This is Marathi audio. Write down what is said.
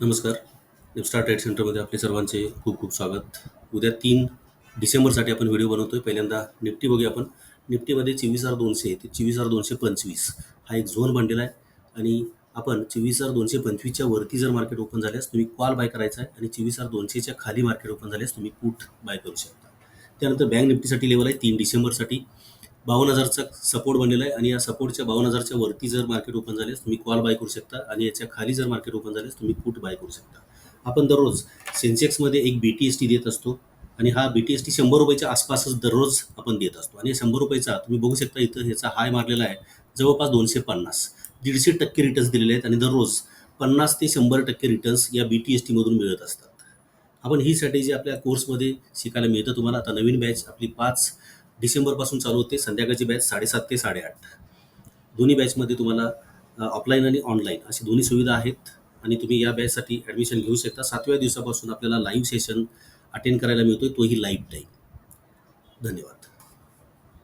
नमस्कार. निपस्टार ट्रेड सेंटरमध्ये आपले सर्वांचे खूप खूप स्वागत. उद्या तीन डिसेंबरसाठी आपण व्हिडिओ बनवतोय. पहिल्यांदा निफ्टी बघूया आपण. निफ्टीमध्ये चोवीस हजार दोनशे ते चोवीस हजार दोनशे पंचवीस हा एक झोन बनलेला आहे. आणि आपण चोवीस हजार दोनशे पंचवीसच्या वरती जर मार्केट ओपन झाल्यास तुम्ही कॉल बाय करायचा आहे आणि चोवीस हजार दोनशेच्या खाली मार्केट ओपन झाल्यास तुम्ही पुट बाय करू शकता. त्यानंतर बँक निफ्टीसाठी लेवल आहे तीन डिसेंबरसाठी. बावन्न हजारचा सपोर्ट बनलेला आहे. आणि या सपोर्टच्या बावन्न हजारच्या वरती जर मार्केट ओपन झाल्यास तुम्ही कॉल बाय करू शकता. आणि याच्या खाली जर मार्केट ओपन झाल्यास तुम्ही पुट बाय करू शकता. आपण दररोज सेन्सेक्समध्ये एक बी टी एस टी देत असतो. आणि हा बी टी एस टी शंभर रुपयाच्या आसपासच दररोज आपण देत असतो. आणि शंभर रुपयाचा तुम्ही बघू शकता इथं ह्याचा हाय मारलेला आहे. जवळपास दोनशे पन्नास. दीडशे टक्के रिटर्न्स दिलेले आहेत. आणि दररोज पन्नास ते शंभर टक्के रिटर्न्स या बी टी एस टीमधून मिळत असतात. आपण ही स्ट्रॅटेजी आपल्या कोर्समध्ये शिकायला मिळतं तुम्हाला. आता नवीन बॅच आपली पाच डिसेंबरपासून चालू होते संध्याकाळची बॅच साडेसात ते साडेआठ. दोन्ही बॅचमध्ये तुम्हाला ऑफलाईन आणि ऑनलाईन अशी दोन्ही सुविधा आहेत आणि तुम्ही या बॅचसाठी ॲडमिशन घेऊ शकता. सातव्या दिवसापासून आपल्याला लाईव्ह सेशन अटेंड करायला मिळतो तोही लाईव्ह टाईम धन्यवाद.